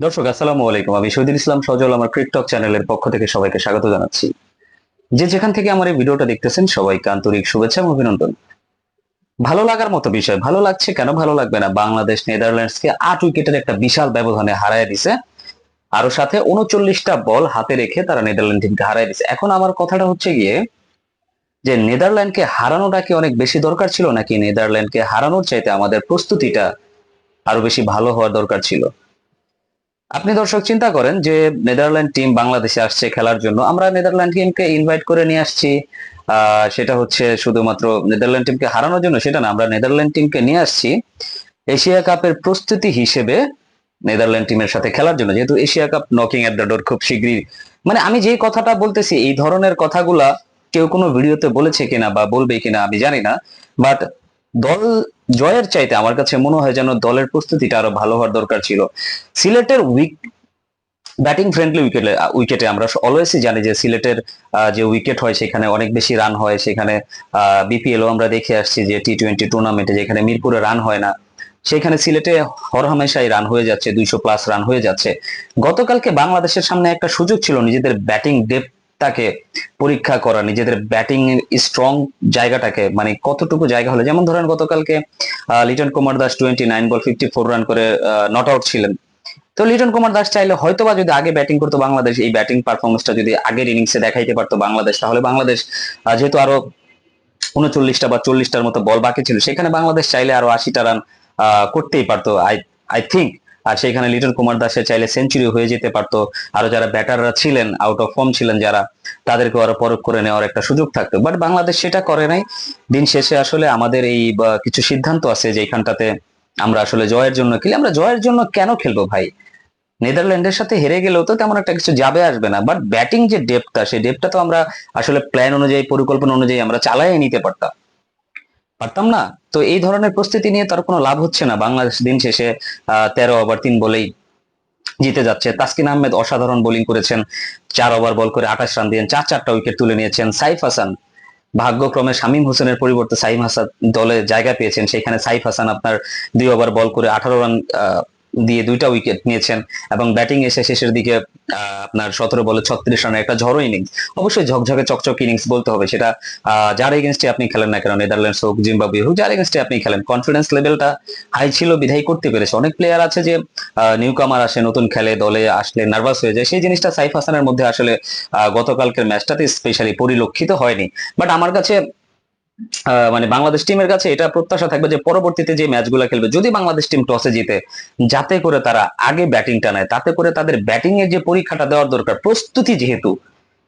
দর্শক, আসসালামু আলাইকুম। আমি শহীদুল ইসলাম সজল, আমার ক্রিকটক চ্যানেলের পক্ষ থেকে সবাইকে স্বাগত জানাচ্ছি। যে যেখান থেকে আমার এই ভিডিওটা দেখতেছেন, সবাইকে আন্তরিক শুভেচ্ছা এবং অভিনন্দন। ভালো লাগার মতো বিষয়, ভালো লাগছে কেন ভালো লাগবে না? বাংলাদেশ, নেদারল্যান্ডসকে আট উইকেটের একটা বিশাল ব্যবধানে হারায় দিছে। আরও সাথে উনচল্লিশটা বল হাতে রেখে তারা নেদারল্যান্ড টিমকে হারায় দিছে। এখন আমার কথাটা হচ্ছে গিয়ে যে, নেদারল্যান্ডকে হারানোটা কি অনেক বেশি দরকার ছিল, নাকি নেদারল্যান্ডকে হারানোর চাইতে আমাদের প্রস্তুতিটা আরও বেশি ভালো হওয়ার দরকার ছিল? আপনি দর্শক, চিন্তা করেন যে নেদারল্যান্ড টিম বাংলাদেশে আসছে খেলার জন্য। আমরা নেদারল্যান্ড টিমকে ইনভাইট করে নিয়ে আসছি। সেটা হচ্ছে শুধুমাত্র নেদারল্যান্ড টিমকে হারানোর জন্য সেটা না, আমরা নেদারল্যান্ড টিমকে নিয়ে আসছি এশিয়া কাপের প্রস্তুতি হিসেবে নেদারল্যান্ড টিমের সাথে খেলার জন্য। যেহেতু Asia cup knocking at the door খুব শীঘ্রই মানে আমি যে কথাটা বলতেছি, এই ধরনের কথাগুলা কেউ কোনো ভিডিওতে বলেছে কিনা বা বলবে কিনা আমি জানি না। বাট দল জয়ের চাইতে আমার কাছে মনে হয় যেন দলের প্রস্তুতিটা আরও ভালো হওয়ার দরকার ছিল। সিলেটের উইক ব্যাটিং ফ্রেন্ডলি উইকেটে উইকেটে আমরা অলওয়েজই জানি যে সিলেটের যে উইকেট হয় সেখানে অনেক বেশি রান হয়, সেখানে বিপিএলও আমরা দেখে আসছি যে টি টোয়েন্টি টুর্নামেন্টে যেখানে মিরপুরে রান হয় না। সেখানে সিলেটে হরহামেশাই রান হয়ে যাচ্ছে, দুইশো প্লাস রান হয়ে যাচ্ছে। গতকালকে বাংলাদেশের সামনে একটা সুযোগ ছিল, নিজেদের ব্যাটিং ডেপটাকে পরীক্ষা করা, নিজেদের ব্যাটিং স্ট্রং জায়গাটাকে মানে কতটুকু জায়গা হলো? যেমন ধরেন গতকালকে Liton Kumar Das twenty nine ball fifty four run করে নট আউট ছিলেন। তো লিটন কুমার দাস চাইলে হয়তোবা যদি আগে ব্যাটিং করতো বাংলাদেশ, এই ব্যাটিং পারফরমেন্সটা যদি আগের ইনিংসে দেখাইতে পারতো বাংলাদেশ, তাহলে বাংলাদেশ যেহেতু আরও উনচল্লিশটা বা চল্লিশটার মতো বল বাকি ছিল, সেখানে বাংলাদেশ চাইলে আরও আশিটা রান করতেই পারতো আই আই থিঙ্ক আর সেখানে লিটন কুমার দাসের চাইলে সেঞ্চুরি হয়ে যেতে পারতো। আরও যারা ব্যাটাররা ছিলেন আউট অফ ফর্ম ছিলেন যারা তাদেরকে আরও পরখ করে নেওয়ার একটা সুযোগ থাকতো। বাট বাংলাদেশ সেটা করে নাই। দিন শেষে আসলে আমাদের এই কিছু সিদ্ধান্ত আছে যে এখানটাতে আমরা আসলে জয়ের জন্য খেলি। আমরা জয়ের জন্য কেন খেলব ভাই? নেদারল্যান্ডের সাথে হেরে গেলেও তো তেমন একটা কিছু যাবে আসবে না। বাট ব্যাটিং যে ডেপটা সেই ডেপটা তো আমরা আসলে প্ল্যান অনুযায়ী, পরিকল্পনা অনুযায়ী আমরা চালাই নিতে পারতাম। পারতাম না। তো এই ধরনের প্রস্তুতি নিয়ে তার কোনো লাভ হচ্ছে না। বাংলাদেশ দিন শেষে তেরো ওভার তিন বলেই জিতে যাচ্ছে। তাসকিন আহমেদ অসাধারণ বোলিং করেছেন। চার ওভার বল করে আকাশ রান দিয়ে চার চারটা উইকেট তুলে নিয়েছেন সাইফ হাসান। ভাগ্যক্রমে শামীম হোসেনের পরিবর্তে সাইম হাসান দলে জায়গা পেয়েছেন। সেখানে সাইফ হাসান আপনার দুই ওভার বল করে আঠারো রান দিয়ে দুইটা উইকেট নিয়েছেন এবং ব্যাটিং এসে শেষের দিকে আপনার সতেরো বলে ছত্রিশ রানের একটা ঝড়ো ইনিংস অবশ্যই ঝকঝকে, চকচক ইনিংস বলতে হবে সেটা যার এগেনস্টে আপনি খেলেন না কেন, নেদারল্যান্ডস হোক, জিম্বাবুয়ে হোক, যার এগেনস্টে আপনি খেলেন কনফিডেন্স লেভেলটা হাই ছিল বিধাই করতে পেরেছে। অনেক প্লেয়ার আছে যে নিউ কামার আসে, নতুন খেলে, দলে আসলে নার্ভাস হয়ে যায়। সেই জিনিসটা সাইফ হাসানের মধ্যে আসলে গতকালকের ম্যাচটাতে স্পেশালি পরিলক্ষিত হয়নি। বাট আমার কাছে মানে বাংলাদেশ টিমের কাছে এটা প্রত্যাশা থাকবে যে পরবর্তীতে যে ম্যাচগুলো খেলবে, যদি বাংলাদেশ টিম টসে জিতে, যাতে করে তারা আগে ব্যাটিংটা নেয় তাতে করে তাদের ব্যাটিং এর যে পরীক্ষাটা দেওয়ার দরকার, প্রস্তুতি যেহেতু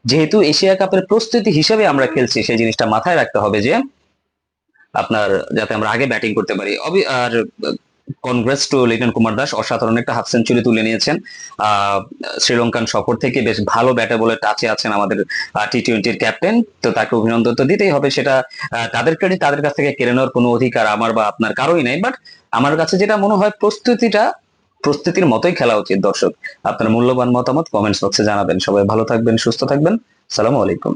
যেহেতু এশিয়া কাপের প্রস্তুতি হিসেবে আমরা খেলছি, সেই জিনিসটা মাথায় রাখতে হবে যে আপনার যাতে আমরা আগে ব্যাটিং করতে পারি। আর কনগ্রেস টু লিটন কুমার দাস অসাধারণ একটা হাফ সেঞ্চুরি তুলে নিয়েছেন। শ্রীলঙ্কান সফর থেকে বেশ ভালো ব্যাটে বলে টাচে আছেন আমাদের টি টোয়েন্টির ক্যাপ্টেন তো তাকে অভিনন্দন তো দিতেই হবে। সেটা তাদের ক্রেডিট তাদের কাছ থেকে কেড়ে নেওয়ার কোনো অধিকার আমার বা আপনার কারোই নেই। বাট আমার কাছে যেটা মনে হয় প্রস্তুতিটা, প্রস্তুতির মতোই খেলা উচিত, দর্শক। আপনার মূল্যবান মতামত কমেন্টস বক্সে জানাবেন। সবাই ভালো থাকবেন, সুস্থ থাকবেন। সালামু আলাইকুম।